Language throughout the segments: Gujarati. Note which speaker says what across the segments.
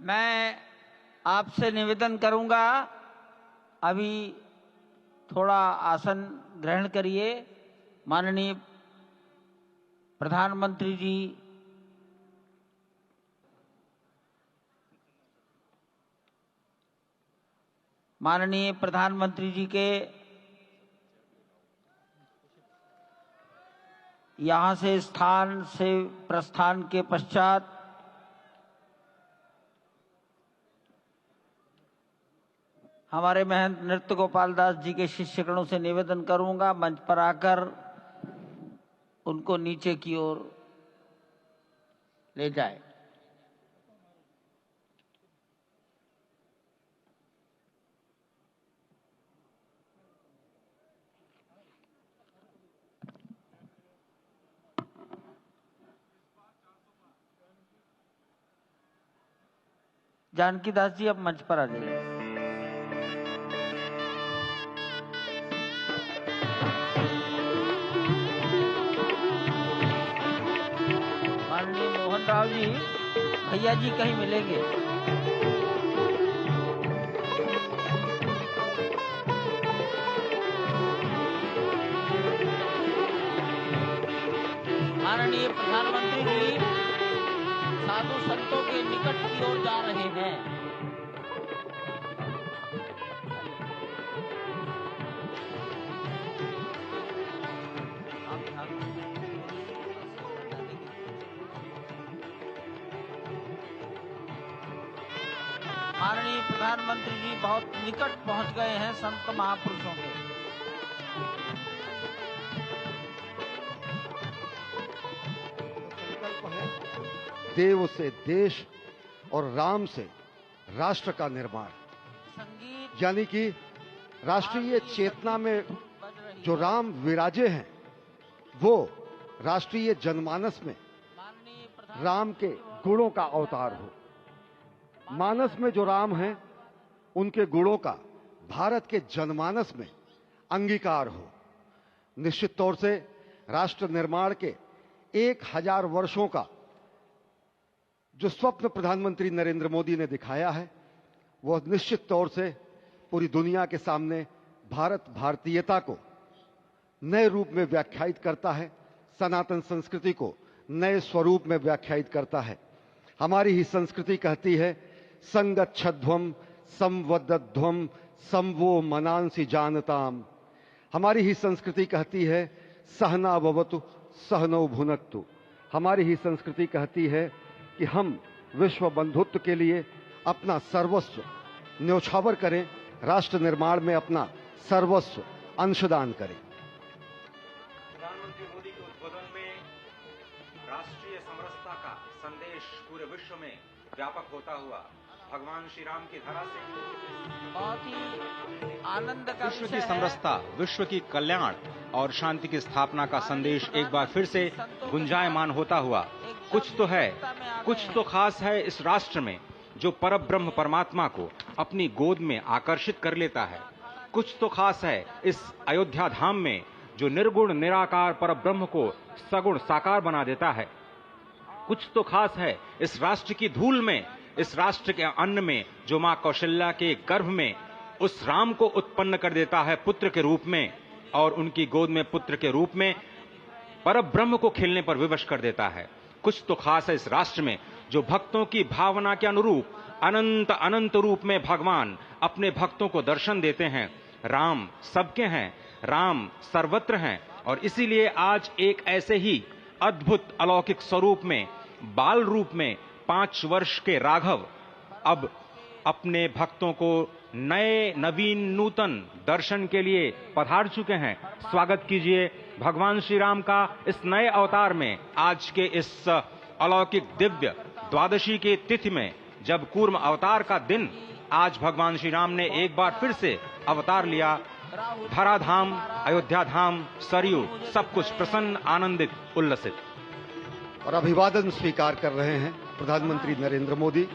Speaker 1: मैं आपसे निवेदन करूँगा, अभी थोड़ा आसन ग्रहण करिए। माननीय प्रधानमंत्री जी, माननीय प्रधानमंत्री जी के यहाँ से स्थान से प्रस्थान के पश्चात हमारे महंत नृत्य गोपाल दास जी के शिष्यगणों से निवेदन करूँगा, मंच पर आकर उनको नीचे की ओर ले जाए। जानकी दास जी अब मंच पर आ जाइए। जी, भैया जी कहीं मिलेंगे? माननीय प्रधानमंत्री जी, साधु संतों के निकट की ओर जा रहे हैं। बहुत निकट पहुँच गए हैं संत महापुरुषों के।
Speaker 2: संकल्प है देव से देश और राम से राष्ट्र का निर्माण।
Speaker 1: संगीत
Speaker 2: यानी कि राष्ट्रीय चेतना में जो राम विराजे हैं वो राष्ट्रीय जनमानस में राम के गुणों का अवतार हो। मानस में जो राम हैं उनके गुणों का भारत के जनमानस में अंगीकार हो। निश्चित तौर से राष्ट्र निर्माण के एक हज़ार वर्षों का जो स्वप्न प्रधानमंत्री नरेंद्र मोदी ने दिखाया है, वह निश्चित तौर से पूरी दुनिया के सामने भारत भारतीयता को नए रूप में व्याख्यायित करता है, सनातन संस्कृति को नए स्वरूप में व्याख्यायित करता है। हमारी ही संस्कृति कहती है संगच्छध्वम संवदध्वम संवो मनांसी जानताम। हमारी ही संस्कृति कहती है, सहना भवतु, सहनो भुनक्तु हमारी ही संस्कृति कहती है कि हम विश्व बंधुत्व के लिए अपना सर्वस्व न्यौछावर करें, राष्ट्र निर्माण में अपना सर्वस्व अंशदान करें।
Speaker 3: प्रधानमंत्री मोदी के उद्बोधन में राष्ट्रीय समरसता का संदेश पूरे विश्व में व्यापक होता हुआ भगवान श्री राम की धरा से।
Speaker 1: बहुत ही आनंद का
Speaker 3: विश्व की समरसता विश्व की कल्याण और शांति की स्थापना का संदेश एक बार फिर से गुंजायमान होता हुआ। कुछ तो है कुछ तो खास है इस राष्ट्र में जो पर ब्रह्म परमात्मा को अपनी गोद में आकर्षित कर लेता है। कुछ तो खास है इस अयोध्या धाम में जो निर्गुण निराकार पर ब्रह्म को सगुण साकार बना देता है। कुछ तो खास है इस राष्ट्र की धूल में इस राष्ट्र के अन्न में, जो माँ कौशल्या के गर्भ में, उस राम को उत्पन्न कर देता है पुत्र के रूप में, और उनकी गोद में पुत्र के रूप में पर ब्रह्म को खेलने पर विवश कर देता है। कुछ तो खास है इस राष्ट्र में, जो भक्तों की भावना के अनुरूप, अनंत अनंत रूप में भगवान अपने भक्तों को दर्शन देते हैं। राम सबके हैं, राम सर्वत्र हैं, और इसीलिए आज एक ऐसे ही अद्भुत अलौकिक स्वरूप में, बाल रूप में पाँच वर्ष के राघव अब अपने भक्तों को नए नवीन नूतन दर्शन के लिए पधार चुके हैं। स्वागत कीजिए भगवान श्री राम का इस नए अवतार में आज के इस अलौकिक दिव्य द्वादशी की तिथि में जब कूर्म अवतार का दिन, आज भगवान श्री राम ने एक बार फिर से अवतार लिया। धराधाम अयोध्या धाम सरयू, सब कुछ प्रसन्न, आनंदित, उल्लसित।
Speaker 2: और अभिवादन स्वीकार कर रहे हैं। प्रधानमंत्री नरेंद्र मोदी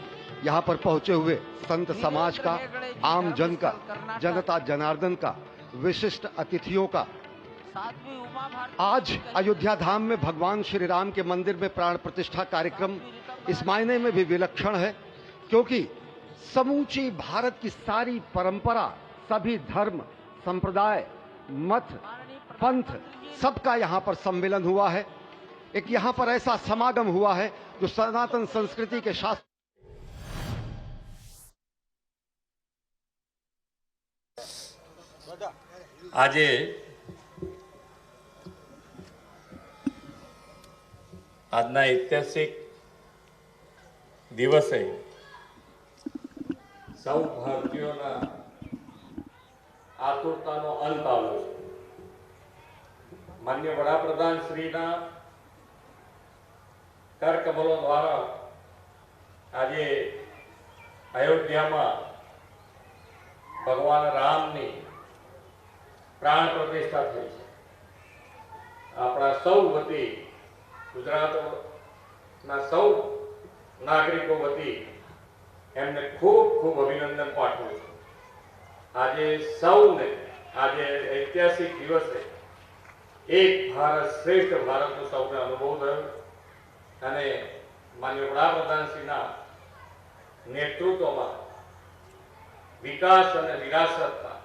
Speaker 2: यहाँ पर पहुँचे हुए संत समाज का, आम जन का, जनता जनार्दन का, विशिष्ट अतिथियों का। आज अयोध्या धाम में भगवान श्री राम के मंदिर में प्राण प्रतिष्ठा कार्यक्रम इस मायने में भी विलक्षण है, क्योंकि समूची भारत की सारी परंपरा, सभी धर्म, संप्रदाय, मत, पंथ, सबका यहाँ पर सम्मेलन हुआ है। एक यहाँ पर ऐसा समागम हुआ है जो सनातन संस्कृति के शास्त्र
Speaker 4: આજે આજના ઐતિહાસિક દિવસે સૌ ભારતીયોના આતુરતાનો અંત આવ્યો છે માન્ય વડાપ્રધાન શ્રીના કરકમલો દ્વારા આજે અયોધ્યામાં ભગવાન રામની પ્રાણ પ્રતિષ્ઠા થઈ છે. આપણા સૌ વતી ગુજરાતના સૌ નાગરિકો વતી એમને ખૂબ ખૂબ અભિનંદન પાઠવું છું. આજે સૌને, આજે ઐતિહાસિક દિવસે એક ભારત શ્રેષ્ઠ ભારતનો સૌને અનુભવ થયો. અને માન્ય વડાપ્રધાનશ્રીના નેતૃત્વમાં વિકાસ અને વિરાસતના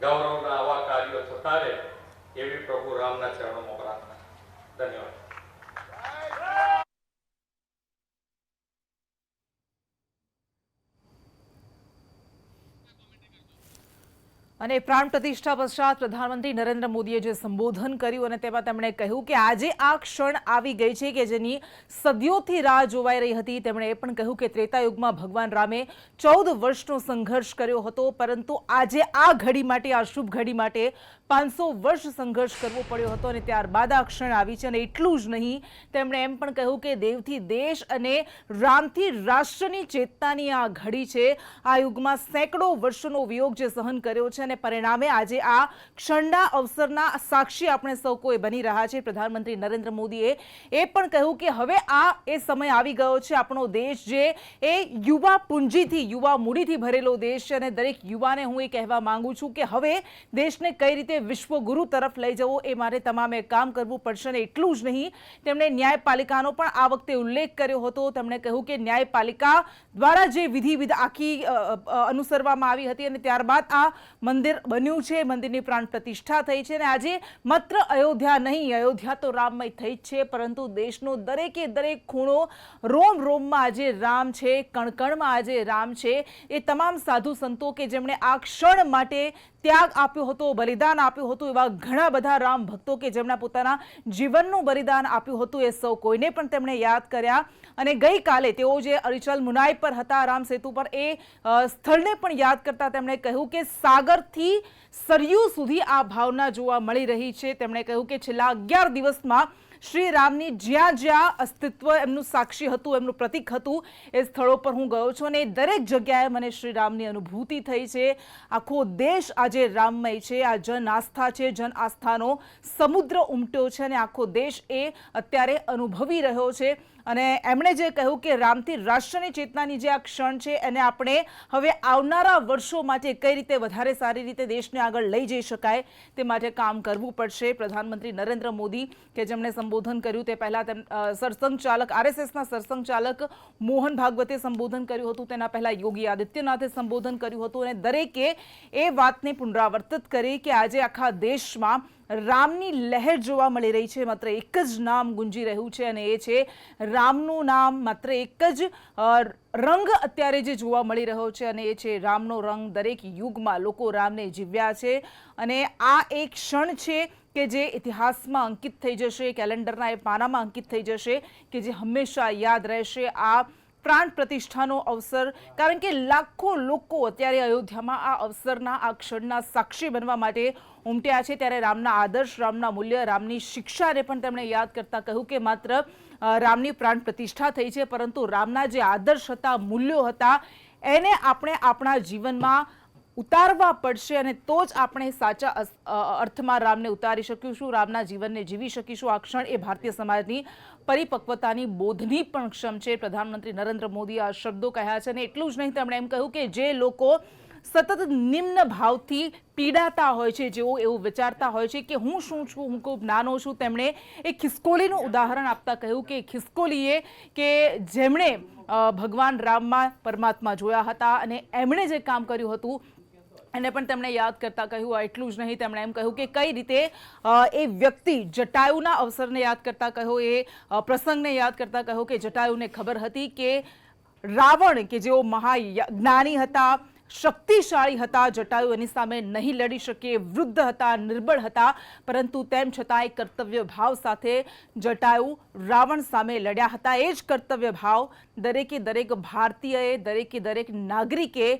Speaker 4: ગૌરવના આવા કાર્યો થતા રહે એવી પ્રભુ રામના ચરણોમાં પ્રાર્થના. ધન્યવાદ.
Speaker 5: અને પ્રાણ પ્રતિષ્ઠા પશ્ચાત પ્રધાનમંત્રી નરેન્દ્ર મોદીએ જે સંબોધન કર્યું અને તેમાં તેમણે કહ્યું કે આજે આ ક્ષણ આવી ગઈ છે કે જેની સદીઓથી રાહ જોવાઈ રહી હતી. તેમણે એ પણ કહ્યું કે ત્રેતાયુગમાં ભગવાન રામે ચૌદ વર્ષનો સંઘર્ષ કર્યો હતો, પરંતુ આજે આ ઘડી માટે, આ શુભ ઘડી માટે પાંચસો વર્ષ સંઘર્ષ કરવો પડ્યો હતો અને ત્યારબાદ આ ક્ષણ આવી છે અને એટલું જ નહીં, તેમણે એમ પણ કહ્યું કે દેવથી દેશ અને રામથી રાષ્ટ્રની ચેતનાની આ ઘડી છે. આ યુગમાં સેંકડો વર્ષોનો વિયોગ જે સહન કર્યો છે અને પરિણામે આજે આ ક્ષણના અવસરના સાક્ષી આપણે સૌ કોઈ બની રહ્યા છે. પ્રધાનમંત્રી નરેન્દ્ર મોદીએ એ પણ કહ્યું કે હવે આ એ સમય આવી ગયો છે. આપણો દેશ જે એ યુવા પૂંજીથી, યુવા મૂડીથી ભરેલો દેશ છે અને દરેક યુવાને હું એ કહેવા માંગુ છું કે હવે દેશને કઈ રીતે વિશ્વગુરુ તરફ લઈ જવો એ મારે તમામે કામ કરવું પડશે ને એટલું જ નહીં. તેમણે ન્યાયપાલિકાનો પણ આ વખતે ઉલ્લેખ કર્યો હતો. તેમણે કહ્યું કે ન્યાયપાલિકા દ્વારા જે વિધિ આખી અનુસરવામાં આવી હતી અને ત્યારબાદ આ મંદિર બન્યું છે. મંદિરની પ્રાણ પ્રતિષ્ઠા થઈ છે અને આજે માત્ર અયોધ્યા નહીં, અયોધ્યા તો રામમય થઈ જ છે. પરંતુ દેશનો દરેકે દરેક ખૂણો રોમ, રોમમાં આજે રામ છે, કણકણમાં આજે રામ છે. એ તમામ સાધુ સંતો કે જેમણે આ ક્ષણ માટે ત્યાગ આપ્યો હતો, બલિદાન આપ્યું હતું એવા ઘણા બધા રામ ભક્તો કે જેમના પોતાના જીવનનું બલિદાન આપ્યું હતું એ સૌ કોઈને પણ તેમણે યાદ કર્યા. અને ગઈકાલે તેઓ જે અરિચલ મુનાઈ પર હતા, રામ સેતુ પર, એ સ્થળને પણ યાદ કરતા તેમણે કહ્યું કે સાગરથી સરયુ સુધી આ ભાવના જોવા મળી રહી છે. તેમણે કહ્યું કે છેલ્લા અગિયાર દિવસમાં શ્રી રામની જ્યાં જ્યાં અસ્તિત્વ એમનું સાક્ષી હતું, એમનું પ્રતીક હતું, એ સ્થળો પર હું ગયો છું અને એ દરેક જગ્યાએ મને શ્રી રામની અનુભૂતિ થઈ છે. આખો દેશ આજે રામમય છે, આ જન આસ્થા છે, જન આસ્થાનો સમુદ્ર ઉમટ્યો છે અને આખો દેશ એ અત્યારે અનુભવી રહ્યો છે. અને એમણે જે કહ્યું કે રામથી રાષ્ટ્રની ચેતનાની જે આ ક્ષણ છે, એને આપણે હવે આવનારા વર્ષો માટે કઈ રીતે વધારે સારી રીતે દેશને આગળ લઈ જઈ શકાય તે માટે કામ કરવું પડશે. પ્રધાનમંત્રી નરેન્દ્ર મોદી, કે જેમણે સંબોધન કર્યું તે પહેલાં તેમ સરસંઘ ચાલક, આરએસએસના સરસંઘ ચાલક મોહન ભાગવતે સંબોધન કર્યું હતું. તેના પહેલાં યોગી આદિત્યનાથે સંબોધન કર્યું હતું અને દરેકે એ વાતને પુનરાવર્તિત કરી કે આજે આખા દેશમાં રામની લહેર જોવા મળી રહી છે. માત્ર એક જ નામ ગુંજી રહ્યું છે અને એ છે રામનું નામ. માત્ર એક જ રંગ અત્યારે જે જોવા મળી રહ્યો છે અને એ છે રામનો રંગ દરેક યુગમાં લોકો રામને જીવ્યા છે. અને આ એક ક્ષણ છે કે જે ઇતિહાસમાં અંકિત થઈ જશે, કેલેન્ડરના એ પાનામાં અંકિત થઈ જશે કે જે હંમેશા યાદ રહેશે. આ પ્રાણ પ્રતિષ્ઠાનો અવસર, કારણ કે લાખો લોકો અત્યારે અયોધ્યામાં આ અવસરના, આ ક્ષણના સાક્ષી બનવા માટે ઉમટ્યા છે. ત્યારે રામના આદર્શ, રામના મૂલ્ય, રામની શિક્ષાને પણ તેમણે યાદ કરતા કહ્યું કે માત્ર રામની પ્રાણ પ્રતિષ્ઠા થઈ છે, પરંતુ રામના જે આદર્શ હતા, મૂલ્યો હતા, એને આપણે આપણા જીવનમાં ઉતારવા પડશે અને તો જ આપણે સાચા અર્થમાં રામને ઉતારી શકીશું, રામના જીવનને જીવી શકીશું. આ ક્ષણ એ ભારતીય સમાજની પરિપક્વતાની બોધની પણ ક્ષમ છે. પ્રધાનમંત્રી નરેન્દ્ર મોદીએ આ શબ્દો કહ્યા છે અને એટલું જ નહીં, તેમણે એમ કહ્યું કે જે લોકો સતત નિમ્ન ભાવથી પીડાતા હોય છે, જેઓ એવું વિચારતા હોય છે કે હું શું છું, હું ખૂબ નાનો છું, તેમણે એ ખિસકોલીનું ઉદાહરણ આપતા કહ્યું કે ખિસકોલીએ કે જેમણે ભગવાન રામમાં પરમાત્મા જોયા હતા અને એમણે જે કામ કર્યું હતું એને પણ તેમણે યાદ કરતા કહ્યું એટલું જ નહીં. તેમણે એમ કહ્યું કે કઈ રીતે એ વ્યક્તિ જટાયુના અવસરને યાદ કરતા કહ્યો, એ પ્રસંગને યાદ કરતા કહ્યો કે જટાયુને ખબર હતી કે રાવણ કે જેઓ મહાજ્ઞાની હતા શક્તિશાળી હતા, જટાયુ એની સામે નહીં લડી શકે, વૃદ્ધ હતા, નિર્બળ હતા, પરંતુ તેમ છતાં એ કર્તવ્ય ભાવ સાથે જટાયુ રાવણ સામે લડ્યા હતા. એ જ કર્તવ્ય ભાવ દરેકે દરેક ભારતીયએ, દરેકે દરેક નાગરિકે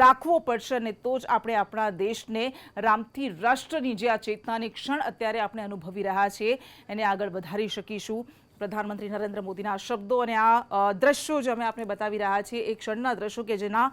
Speaker 5: રાખવો પડશે અને તો જ આપણે આપણા દેશને રામથી રાષ્ટ્રની જે આ ચેતનાની ક્ષણ અત્યારે આપણે અનુભવી રહ્યા છીએ, એને આગળ વધારી શકીશું. પ્રધાનમંત્રી નરેન્દ્ર મોદીના શબ્દો અને આ દ્રશ્યો જે અમે આપણે બતાવી રહ્યા છીએ, એ ક્ષણના દ્રશ્યો કે જેના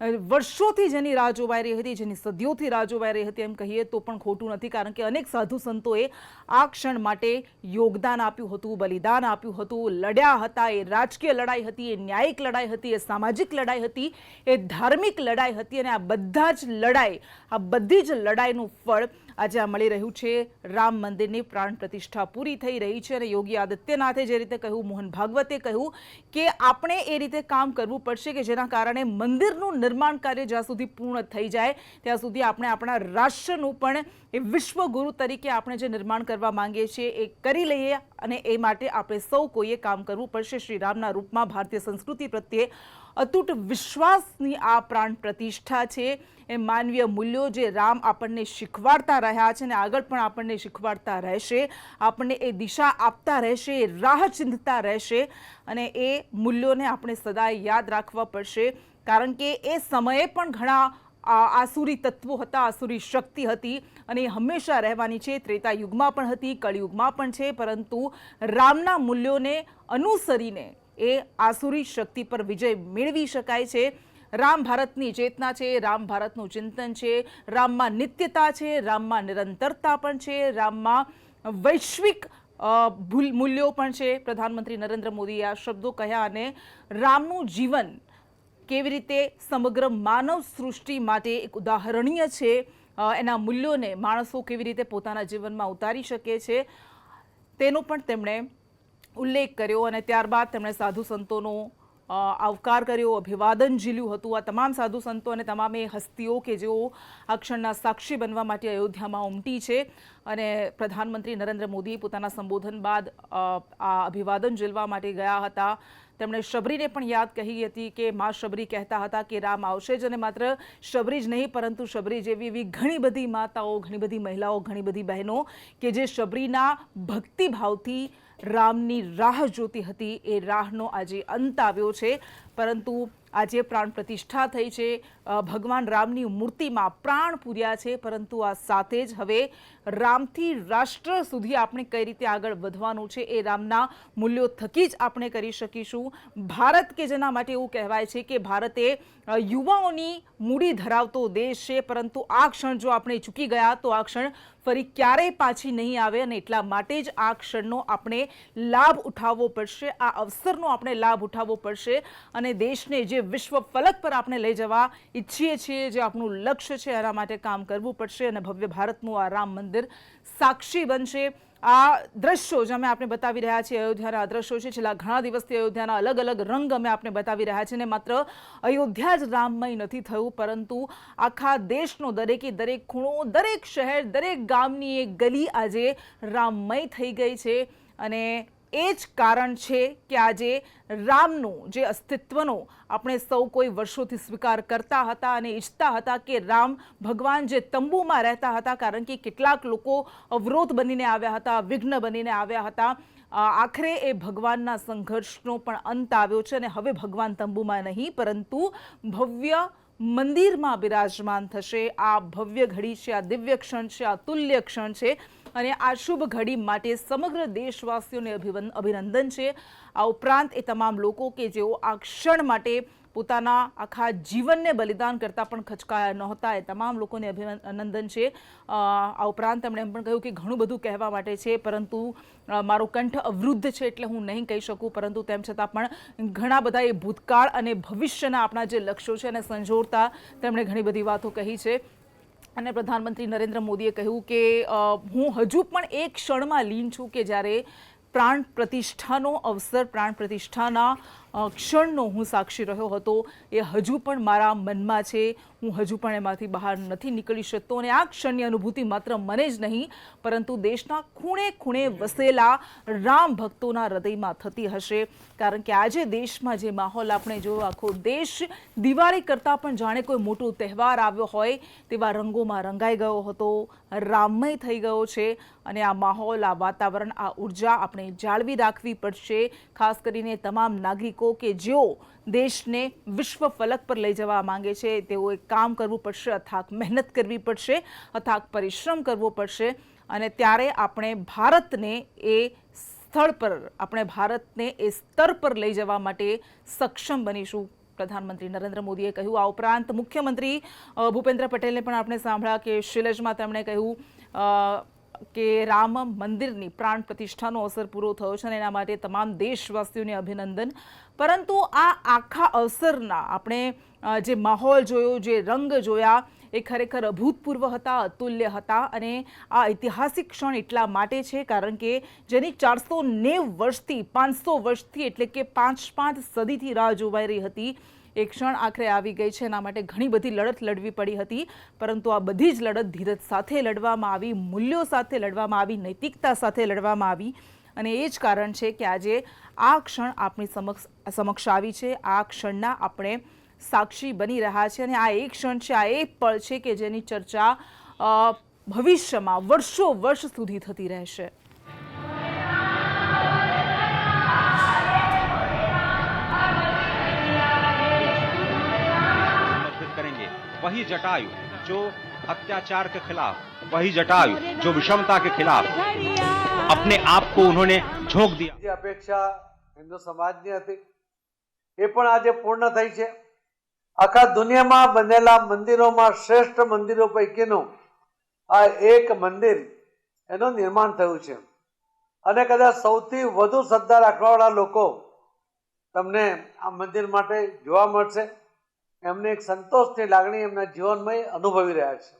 Speaker 5: વર્ષોથી જેની રાહ જોવાઈ રહી હતી, જેની સદીઓથી રાહ જોવાઈ રહી હતી, એમ કહીએ તો પણ ખોટું નથી, કારણ કે અનેક સાધુ સંતોએ આ ક્ષણ માટે યોગદાન આપ્યું હતું, બલિદાન આપ્યું હતું, લડ્યા હતા, એ રાજકીય લડાઈ હતી, એ ન્યાયિક લડાઈ હતી, એ સામાજિક લડાઈ હતી, એ ધાર્મિક લડાઈ હતી, અને આ બધા જ લડાઈ, આ બધી જ લડાઈનું ફળ આજે આ મળી રહ્યું છે. રામ મંદિરની પ્રાણ પ્રતિષ્ઠા પૂરી થઈ રહી છે અને યોગી આદિત્યનાથે જે રીતે કહ્યું, મોહન ભાગવતે કહ્યું કે આપણે એ રીતે કામ કરવું પડશે કે જેના કારણે મંદિરનું નિર્માણ કાર્ય જ્યાં સુધી પૂર્ણ થઈ જાય, ત્યાં સુધી આપણે આપણા રાષ્ટ્રનું પણ એ વિશ્વગુરુ તરીકે આપણે જે નિર્માણ કરવા માંગીએ છીએ એ કરી લઈએ અને એ માટે આપણે સૌ કોઈએ કામ કરવું પડશે. શ્રી રામના રૂપમાં ભારતીય સંસ્કૃતિ પ્રત્યે અતૂટ વિશ્વાસની આ પ્રાણ પ્રતિષ્ઠા છે. એ માનવીય મૂલ્યો જે રામ આપણને શીખવાડતા રહ્યા છે અને આગળ પણ આપણને શીખવાડતા રહેશે, આપણને એ દિશા આપતા રહેશે, એ રાહ ચિંધતા રહેશે અને એ મૂલ્યોને આપણે સદાય યાદ રાખવા પડશે. કારણ કે એ સમયે પણ ઘણા આસુરી તત્વો હતા, આસુરી શક્તિ હતી અને હંમેશા રહેવાની છે. ત્રેતા યુગમાં પણ હતી, કળિયુગમાં પણ છે, પરંતુ રામના મૂલ્યોને અનુસરીને એ આસુરી શક્તિ પર વિજય મેળવી શકાય છે. રામ ભારતની ચેતના છે, રામ ભારતનું ચિંતન છે, રામમાં નિત્યતા છે, રામમાં નિરંતરતા પણ છે, રામમાં વૈશ્વિક ભૂલ- મૂલ્યો પણ છે. પ્રધાનમંત્રી નરેન્દ્ર મોદીએ આ શબ્દો કહ્યા અને રામનું જીવન કેવી રીતે સમગ્ર માનવ સૃષ્ટિ માટે એક ઉદાહરણીય છે? એના મૂલ્યોને માણસો કેવી રીતે પોતાના જીવનમાં ઉતારી શકે છે? તેનો પણ તેમણે ઉલ્લેખ કર્યો અને ત્યારબાદ તેમણે સાધુ સંતોનો આવકાર કર્યો, અભિવાદન ઝીલ્યું હતું. આ તમામ સાધુ સંતો અને તમામ એ હસ્તીઓ કે જેઓ આ ક્ષણના સાક્ષી બનવા માટે અયોધ્યામાં ઉમટી છે અને પ્રધાનમંત્રી નરેન્દ્ર મોદીએ પોતાના સંબોધન બાદ આ અભિવાદન ઝીલવા માટે ગયા હતા. તેમણે શબરીને પણ યાદ કહી હતી કે મા શબરી કહેતા હતા કે રામ આવશે જ અને માત્ર શબરી જ નહીં, પરંતુ શબરી જેવી એવી ઘણી બધી માતાઓ, ઘણી બધી મહિલાઓ, ઘણી બધી બહેનો કે જે શબરીના ભક્તિભાવથી રામની રાહ જોતી હતી. એ રાહનો આજે અંત આવ્યો છે. પરંતુ આજે પ્રાણ પ્રતિષ્ઠા થઈ છે. ભગવાન રામની મૂર્તિમાં પ્રાણ પૂર્યા છે, પરંતુ આ સાથે જ હવે રામથી રાષ્ટ્ર સુધી આપણે કઈ રીતે આગળ વધવાનું છે એ રામના મૂલ્યો થકી જ આપણે કરી શકીશું. ભારત કે જેના માટે એવું કહેવાય છે કે ભારતે યુવાઓની મૂડી ધરાવતો દેશ છે, પરંતુ આ ક્ષણ જો આપણે ચૂકી ગયા તો આ ક્ષણ ફરી ક્યારેય પાછી નહીં આવે અને એટલા માટે જ આ ક્ષણનો આપણે લાભ ઉઠાવવો પડશે. આ અવસરનો આપણે લાભ ઉઠાવવો પડશે અને દેશને જે વિશ્વ ફલક પર આપણે લઈ જવા ઈચ્છીએ છીએ જે આપણું લક્ષ્ય છે, એના માટે કામ કરવું પડશે અને ભવ્ય ભારતનું આ રામ મંદિર સાક્ષી બનશે. આ દ્રશ્યો જે અમે આપણે બતાવી રહ્યા છીએ, અયોધ્યાના આ દ્રશ્યો છે, છેલ્લા ઘણા દિવસથી અયોધ્યાના અલગ અલગ રંગ અમે આપણે બતાવી રહ્યા છીએ અને માત્ર અયોધ્યા જ રામમય નથી થયું, પરંતુ આખા દેશનો દરેકે દરેક ખૂણો, દરેક શહેર, દરેક ગામની એક ગલી આજે રામમય થઈ ગઈ છે અને એ જ કારણ છે કે આજે રામનું જે અસ્તિત્વનો આપણે સૌ કોઈ વર્ષોથી સ્વીકાર કરતા હતા અને ઈચ્છતા હતા કે રામ ભગવાન જે તંબુમાં રહેતા હતા, કારણ કે કેટલાક લોકો અવરોધ બનીને આવ્યા હતા, વિઘ્ન બનીને આવ્યા હતા. આખરે એ ભગવાનના સંઘર્ષનો પણ અંત આવ્યો છે અને હવે ભગવાન તંબુમાં નહીં, પરંતુ ભવ્ય મંદિરમાં બિરાજમાન થશે. આ ભવ્ય ઘડી છે, આ દિવ્ય ક્ષણ છે, આ તુલ્ય ક્ષણ છે અને આ શુભ ઘડી માટે સમગ્ર દેશવાસીઓને અભિનંદન છે. આ ઉપરાંત એ તમામ લોકો કે જેઓ આ ક્ષણ માટે પોતાના આખા જીવનને બલિદાન કરતાં પણ ખચકાયા નહોતા. એ તમામ લોકોને અભિનંદન છે. આ ઉપરાંત તેમણે એમ પણ કહ્યું કે ઘણું બધું કહેવા માટે છે, પરંતુ મારો કંઠ અવરુદ્ધ છે એટલે હું નહીં કહી શકું, પરંતુ તેમ છતાં પણ ઘણા બધા એ ભૂતકાળ અને ભવિષ્યના આપણા જે લક્ષ્યો છે એને સંજોડતા તેમણે ઘણી બધી વાતો કહી છે. અને પ્રધાનમંત્રી નરેન્દ્ર મોદીએ કહ્યું કે હું હજુ પણ એક ક્ષણમાં લીન છું કે જ્યારે પ્રાણ પ્રતિષ્ઠાનો અવસર પ્રાણ પ્રતિષ્ઠાના ક્ષણનો હું સાક્ષી રહ્યો હતો. એ હજુ પણ મારા મનમાં છે. હું હજુ પણ એમાંથી બહાર નથી નીકળી શકતો અને આ ક્ષણની અનુભૂતિ માત્ર મને જ નહીં, પરંતુ દેશના ખૂણે ખૂણે વસેલા રામ ભક્તોના હૃદયમાં થતી હશે. કારણ કે આજે દેશમાં જે માહોલ આપણે જોયો, આખો દેશ દિવાળી કરતાં પણ જાણે કોઈ મોટો તહેવાર આવ્યો હોય, તેવા રંગોમાં રંગાઈ ગયો હતો. રામમય થઈ ગયો છે અને આ માહોલ, આ વાતાવરણ, આ ઊર્જા આપણે જાળવી રાખવી પડશે. ખાસ કરીને તમામ નાગરિકો કે જેઓ દેશને વિશ્વ ફલક પર લઈ જવા માંગે છે, તેઓએ કામ કરવું પડશે, અથાક મહેનત કરવી પડશે, અથાક પરિશ્રમ કરવો પડશે અને ત્યારે આપણે ભારતને એ સ્થળ પર, આપણે ભારતને એ સ્તર પર લઈ જવા માટે સક્ષમ બનીશું. પ્રધાનમંત્રી નરેન્દ્ર મોદીએ કહ્યું આ ઉપરાંત મુખ્યમંત્રી ભૂપેન્દ્ર પટેલને પણ આપણે સાંભળ્યા કે શિલજમાં તેમણે કહ્યું કે રામ મંદિરની પ્રાણ પ્રતિષ્ઠાનો અવસર પૂરો થયો છે અને એના માટે તમામ દેશવાસીઓને અભિનંદન. પરંતુ આ આખા અવસરના આપણે જે માહોલ જોયો, જે રંગ જોયા, એ ખરેખર અભૂતપૂર્વ હતા, અતુલ્ય હતા અને આ ઐતિહાસિક ક્ષણ એટલા માટે છે કારણ કે જેની ચારસો નેવ વર્ષથી, પાંચસો વર્ષથી એટલે કે પાંચ પાંચ સદીથી રાહ જોવાઈ રહી હતી એ ક્ષણ આખરે આવી ગઈ છે. એના માટે ઘણી બધી લડત લડવી પડી હતી. પરંતુ આ બધી જ લડત ધીરજ સાથે લડવામાં આવી, મૂલ્યો સાથે લડવામાં આવી, નૈતિકતા સાથે લડવામાં આવી. અને એ જ કારણ છે કે આજે આ ક્ષણ આપણી સમક્ષ સમક્ષ આવી છે. આ ક્ષણના આપણે સાક્ષી બની રહ્યા છે. અને આ એક ક્ષણ છે, આ એક પળ છે કે જેની ચર્ચા ભવિષ્યમાં વર્ષો વર્ષ સુધી થતી રહેશે.
Speaker 3: वही जटायु जो अत्याचार के खिलाफ वही जटायु जो विषमता के खिलाफ अपने आप को उन्होंने झोंक दिया
Speaker 6: જે અપેક્ષા હિન્દુ સમાજની હતી એ પણ આજે પૂર્ણ થઈ છે આખા દુનિયામાં બનેલા મંદિરોમાં શ્રેષ્ઠ મંદિરો પૈકીનું આ એક મંદિર એનું નિર્માણ થયું છે અને કદાચ સૌથી વધુ શ્રદ્ધા રાખવાવાળા લોકો તમને આ મંદિર માટે જોવા મળશે એમને એક સંતોષની લાગણી એમના જીવનમાં અનુભવી રહ્યા છે.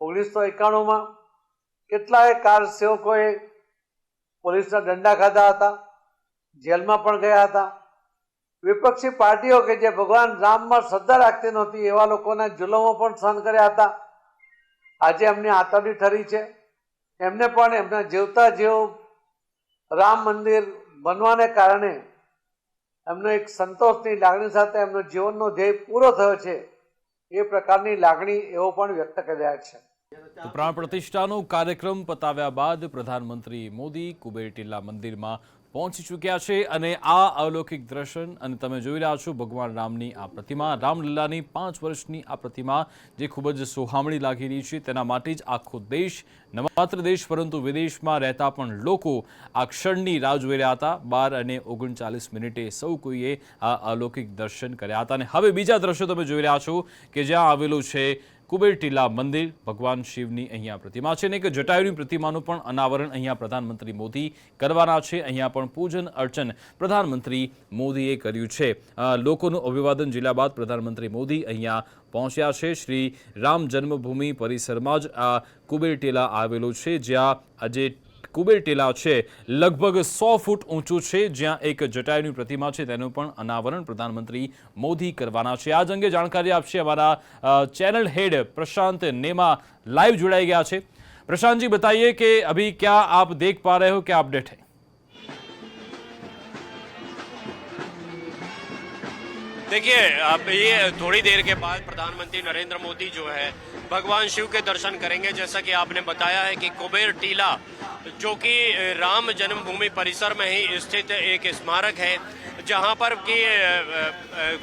Speaker 6: ઓગણીસો એકાણુંમાં કેટલાય કાર સેવકોએ પોલીસના દંડા ખાધા હતા, જેલમાં પણ ગયા હતા. વિપક્ષી પાર્ટીઓ કે જે ભગવાન રામમાં શ્રદ્ધા રાખતી નહોતી, એવા લોકોના જુલમો પણ સહન કર્યા હતા. આજે એમની આતરડી ઠરી છે. એમને પણ એમના જીવતા જેવું રામ મંદિર બનવાને કારણે એમનો એક સંતોષની લાગણી સાથે એમનો જીવનનો ધ્યેય પૂરો થયો છે, એ પ્રકારની લાગણી એવો પણ વ્યક્ત કર્યા છે.
Speaker 7: પ્રાણ પ્રતિષ્ઠાનો કાર્યક્રમ પતાવ્યા બાદ પ્રધાનમંત્રી મોદી કુબેર ટીલા મંદિરમાં પહોંચી ચૂક્યા છે અને આ અલૌકિક દર્શન અને તમે જોઈ રહ્યા છો ભગવાન રામની આ પ્રતિમા. રામલીલાની પાંચ વર્ષની આ પ્રતિમા જે ખૂબ જ સોહામણી લાગી રહી છે, તેના માટે જ આખો દેશ ન માત્ર દેશ પરંતુ વિદેશમાં રહેતા પણ લોકો આ ક્ષણની રાહ જોઈ રહ્યા હતા. બાર અને ઓગણચાલીસ મિનિટે સૌ કોઈએ આ અલૌકિક દર્શન કર્યા હતા. અને હવે બીજા દ્રશ્યો તમે જોઈ રહ્યા છો કે જ્યાં આવેલું છે કુબેર ટીલા મંદિર ભગવાન શિવની અહીંયા પ્રતિમા છે ને એક જટાયુની પ્રતિમાનું પણ અનાવરણ અહીંયા પ્રધાનમંત્રી મોદી કરવાના છે. અહીંયા પણ પૂજન અર્ચન પ્રધાનમંત્રી મોદીએ કર્યું છે. લોકોનું અભિવાદન જીલ્યા બાદ પ્રધાનમંત્રી મોદી અહીંયા પહોંચ્યા છે. શ્રી રામ જન્મભૂમિ પરિસરમાં જ આ કુબેર ટીલા આવેલું છે. જ્યાં આજે કુબેર ટીલા છે લગભગ સો ફૂટ ઊંચું છે જ્યાં એક જટાયુની પ્રતિમા છે તેનું પણ અનાવરણ પ્રધાનમંત્રી મોદી કરવાના છે આજ અંગે જાણકારી આપશે અમારા અ, ચેનલ હેડ प्रशांत नेमा लाइव जुड़ाई गया છે प्रशांत जी बताइए कि अभी क्या आप देख पा रहे हो क्या अपडेट है
Speaker 8: देखिए, अब ये थोड़ी देर के बाद प्रधानमंत्री नरेंद्र मोदी जो है, भगवान शिव के दर्शन करेंगे। जैसा कि आपने बताया है कि कुबेर टीला, जो कि राम जन्मभूमि परिसर में ही स्थित एक स्मारक है, जहाँ पर कि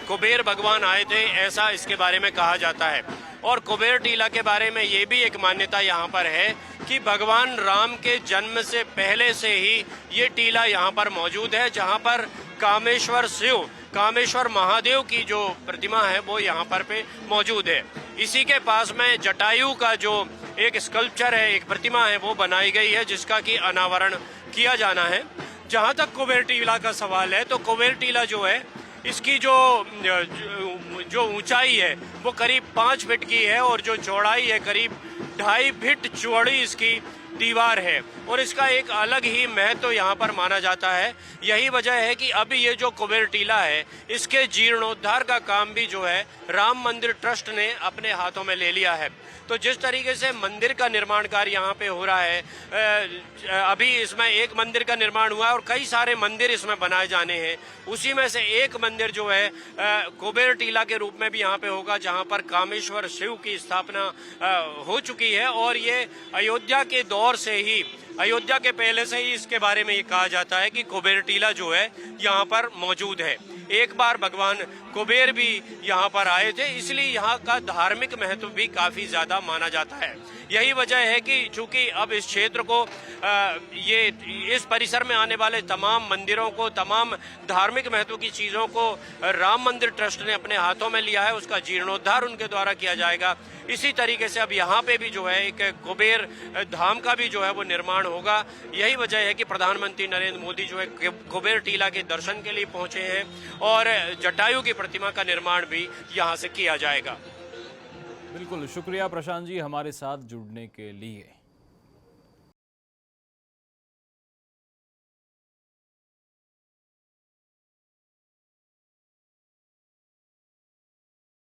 Speaker 8: कुबेर भगवान आए थे, ऐसा इसके बारे में कहा जाता है। और कुबेर टीला के बारे में ये भी एक मान्यता यहाँ पर है कि भगवान राम के जन्म से पहले से ही ये टीला यहाँ पर मौजूद है, जहाँ पर कामेश्वर शिव कामेश्वर महादेव की जो प्रतिमा है, वो यहाँ पर पे मौजूद है। इसी के पास में जटायु का जो एक स्कल्पचर है, एक प्रतिमा है, वो बनाई गई है, जिसका कि अनावरण किया जाना है। जहाँ तक कुबेर टीला का सवाल है तो कुबेर टीला जो है, इसकी जो, जो- ऊंचाई है, वो करीब पाँच फीट की है और जो चौड़ाई है, करीब ढाई फीट चौड़ी इसकी दीवार है। और इसका एक अलग ही महत्व तो यहाँ पर माना जाता है। यही वजह है कि अभी ये जो कुबेर टीला है, इसके जीर्णोद्धार का काम भी जो है, राम मंदिर ट्रस्ट ने अपने हाथों में ले लिया है। तो जिस तरीके से मंदिर का निर्माण कार्य यहाँ पे हो रहा है अभी इसमें एक मंदिर का निर्माण हुआ है और कई सारे मंदिर इसमें बनाए जाने हैं। उसी में से एक मंदिर जो है कुबेर टीला के रूप में भी यहाँ पे होगा, जहाँ पर कामेश्वर शिव की स्थापना हो चुकी है। और ये अयोध्या के दौर से ही, अयोध्या के पहले से ही इसके बारे में ये कहा जाता है कि कुबेर टीला जो है, यहाँ पर मौजूद है। एक बार भगवान कुबेर भी यहाँ पर आए थे, इसलिए यहाँ का धार्मिक महत्व भी काफ़ी ज़्यादा माना जाता है। यही वजह है कि चूँकि अब इस क्षेत्र को ये, इस परिसर में आने वाले तमाम मंदिरों को, तमाम धार्मिक महत्व की चीज़ों को राम मंदिर ट्रस्ट ने अपने हाथों में लिया है, उसका जीर्णोद्धार उनके द्वारा किया जाएगा। इसी तरीके से अब यहाँ पे भी जो है, एक कुबेर धाम का भी जो है, वो निर्माण होगा। यही वजह है कि प्रधानमंत्री नरेंद्र मोदी जो है, कुबेर टीला के दर्शन के लिए पहुँचे हैं और जटायु की प्रतिमा का निर्माण भी यहाँ से किया जाएगा।
Speaker 7: बिल्कुल शुक्रिया प्रशांत जी हमारे साथ जुड़ने के लिए